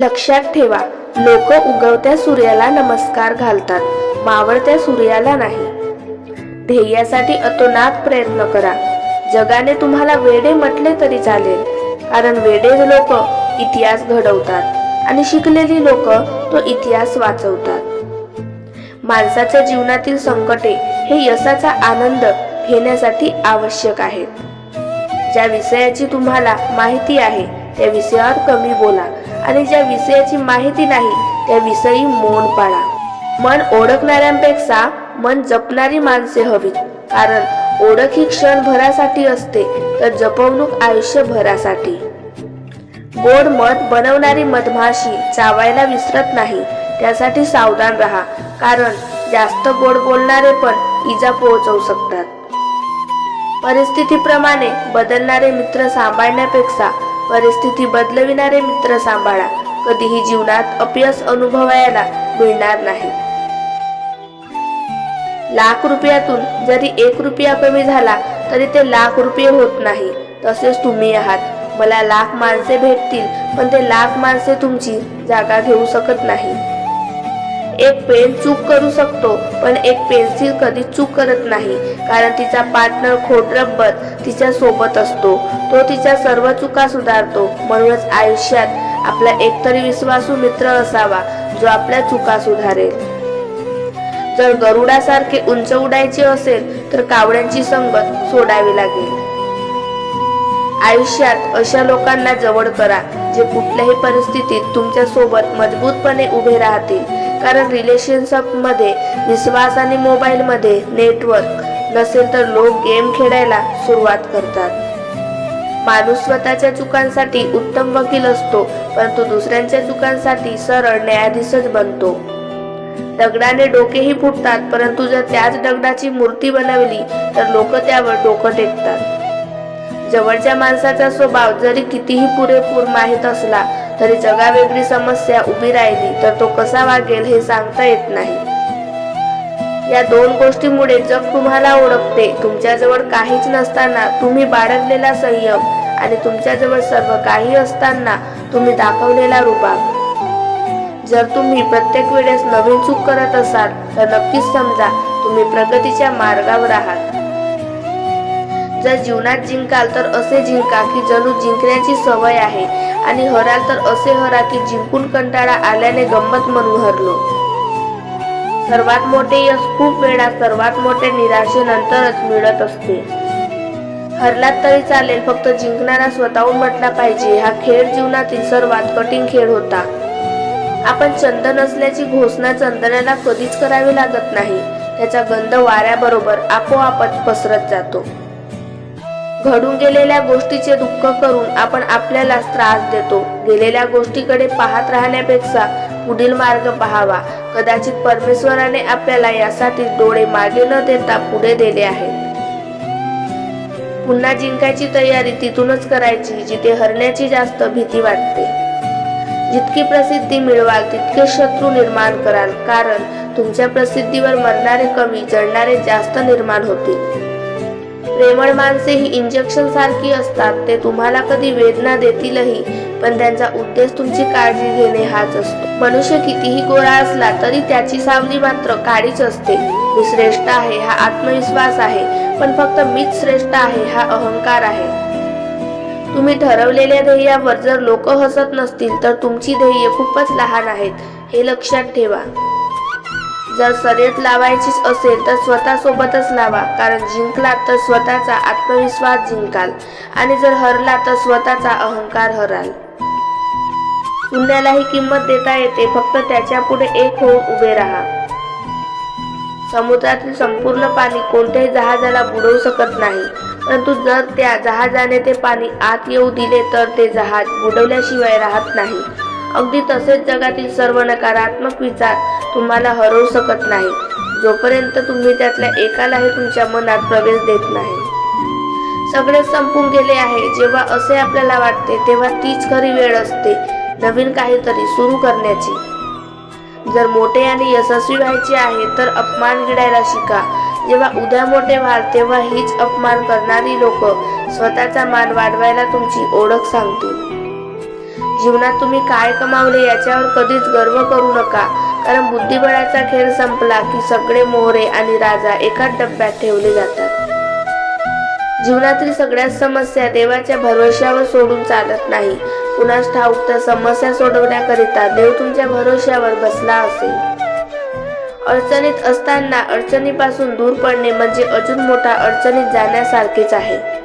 लक्षात ठेवा लोक उगवत्या सूर्याला नमस्कार घालतात मावळत्या सूर्याला नाही. ध्येयासाठी अतोनात प्रयत्न करा. जगाने तुम्हाला वेडे म्हटले तरी चालेल कारण वेडे लोक इतिहास घडवतात आणि शिकलेली लोक तो इतिहास वाचवतात. माणसाच्या जीवनातील संकटे हे यशाचा आनंद घेण्यासाठी आवश्यक आहेत. ज्या विषयाची तुम्हाला माहिती आहे त्या विषयावर कमी बोला. आणि ज्या विषयाची माहिती नाही त्या विषयी मौन पाळा. मन ओळखणाऱ्यांपेक्षा मन जपणारी माणसे हवीत. कारण ओळख ही क्षणभरासाठी असते तर जपवणूक आयुष्यभरासाठी. गोड मध बनवणारी मधमाशी चावायला विसरत नाही त्यासाठी सावधान राहा. कारण जास्त गोड बोलणारे पण इजा पोहोचवू शकतात. परिस्थितीप्रमाणे बदलणारे मित्र सांभाळण्यापेक्षा परिस्थिती बदलविणारे मित्र सांभाळा. कधीही जीवनात अपयश अनुभवायला मिळणार नाही. लाख रुपयातून जरी एक रुपया कमी झाला तरी ते लाख रुपये होत नाही. तसेच तुम्ही आहात. मला लाख माणसे भेटतील पण ते लाख माणसे तुमची जागा घेऊ शकत नाही. एक पेन चूक करू शकतो पण एक पेन्सिल कधी चूक करत नाही कारण तिचा पार्टनर खोट रब्बर तिच्या सोबत असतो. तो तिच्या सर्व चुका सुधारतो. म्हणूनच आयुष्यात आपला एकतरी विश्वासू मित्र असावा जो आपल्या चुका सुधारेल. जर गरुडासारखे उंच उडायचे असेल तर कावड्यांची संगत सोडावी लागेल. आयुष्यात अशा लोकांना जवळ करा जे कुठल्याही परिस्थितीत तुमच्यासोबत मजबूतपणे उभे राहतील. कारण रिलेशनशिपमध्ये विश्वास आणि मोबाईलमध्ये नेटवर्क नसेल तर लोक गेम खेळायला सुरुवात करतात. माणूस स्वतःच्या चुकांसाठी उत्तम वकील असतो परंतु दुसऱ्यांच्या चुकांसाठी सरळ न्यायाधीशच बनतो. दगडाने डोकेही फुटतात परंतु जर त्याच दगडाची मूर्ती बनवली तर लोक त्यावर डोकं टेकतात. जवळच्या माणसाचा स्वभाव जरी कितीही पुरेपूर माहीत असला तरी जगावेगळी समस्या उभी राहिली तर तो कसा वागेल हे सांगता येत नाही. या दोन गोष्टीमुळे जग तुम्हाला ओळखते. तुमच्याजवळ काहीच नसताना तुम्ही बाळगलेला संयम आणि तुमच्याजवळ सर्व काही असताना तुम्ही दाखवलेला रुबाब. जर तुम्ही प्रत्येक वेळेस नवीन चूक करत असाल तर नक्कीच समजा तुम्ही प्रगतीच्या मार्गावर आहात. जर जीवनात जिंकाल तर असे जिंका की जणू जिंकण्याची सवय आहे. आणि हराल तर असे हरा की जिंकून कंटाळा आल्याने गंमत म्हणून हरलो सर्वात मोठे यश खूप वेळा सर्वात मोठे निराशेनंतरच मिळत असते. हरलात तरी चालेल फक्त जिंकणारा स्वतःहून म्हटला पाहिजे. हा खेळ जीवनातील सर्वात कठीण खेळ होता. आपण चंदन असल्याची घोषणा चंदनाला कधीच करावी लागत नाही. त्याचा गंध वाऱ्याबरोबर आपोआपच पसरत जातो. घडून गेलेल्या गोष्टीचे दुःख करून आपण आपल्यालाच त्रास देतो. गेलेल्या गोष्टीकडे पाहत राहण्यापेक्षा पुढील मार्ग पाहावा. कदाचित परमेश्वराने आपल्याला यासाठी डोळे मागे न देता पुढे दिले आहेत. पुन्हा जिंकायची तयारी तिथूनच करायची जिथे हरण्याची जास्त भीती वाटते. जितकी प्रसिद्धी मिळवाल तितके शत्रू निर्माण कराल कारण तुमच्या प्रसिद्धीवर मरणारे कमी जळणारे जास्त निर्माण होतील. प्रेमळ माणसे ही इंजेक्शन सारखी असतात. ते तुम्हाला कधी वेदना देतीलही पण त्यांचा उद्देश तुमची काळजी घेणे हाच असतो. मनुष्य कितीही गोरा असला तरी त्याची सावली मात्र काळीच असते. मी श्रेष्ठ आहे हा आत्मविश्वास आहे पण फक्त मीच श्रेष्ठ आहे हा अहंकार आहे. तुम्ही ठरवलेल्या ध्येयावर जर लोक हसत नसतील तर तुमची ध्येय खूपच लहान आहेत. हे लक्षात ठेवा. जर शर्यत लावायचीच असेल तर स्वतःसोबतच लावा. कारण जिंकला तर स्वतःचा आत्मविश्वास जिंकाल. आणि जर हरला तर स्वतःचा अहंकार हराल. शून्यालाही किंमत देता येते. फक्त त्याच्या पुढे एक होऊन उभे राहा. समुद्रातील संपूर्ण पाणी कोणत्याही जहाजाला बुडवू शकत नाही. परंतु जर त्या जहाजाने ते पाणी आत येऊ दिले तर ते जहाज बुडवल्याशिवाय राहत नाही. अगदी तसेच जगातील सर्व नकारात्मक विचार तुम्हाला हरवू शकत नाही. जोपर्यंत तुम्ही त्यातल्या एकालाही तुमच्या मनात प्रवेश देत नाही. सगळे संपून गेले आहे. जेव्हा असे आपल्याला वाटते तेव्हा तीच खरी वेळ असते नवीन काहीतरी सुरू करण्याची. जर मोठे आणि यशस्वी व्हायचे आहे तर अपमान गिडायला शिका. जेव्हा उद्या मोठे व्हाल तेव्हा हीच अपमान करणारी लोक स्वतःचा मान वाढवायला तुमची ओळख सांगतील. जीवनात तुम्ही काय कमावले याच्यावर कधीच गर्व करू नका. कारण बुद्धिबळाचा खेळ संपला की सगळे मोहरे आणि राजा एकाच डब्यात ठेवले जातात. जीवनातील सगळ्याच समस्या देवाच्या भरोश्यावर सोडून चालत नाही. कुणास ठाऊक तर समस्या सोडवण्याकरिता देव तुमच्या भरोश्यावर बसला असेल. अडचणीत असताना अडचणीपासून दूर पडणे म्हणजे अजून मोठा अडचणीत जाण्यासारखेच आहे.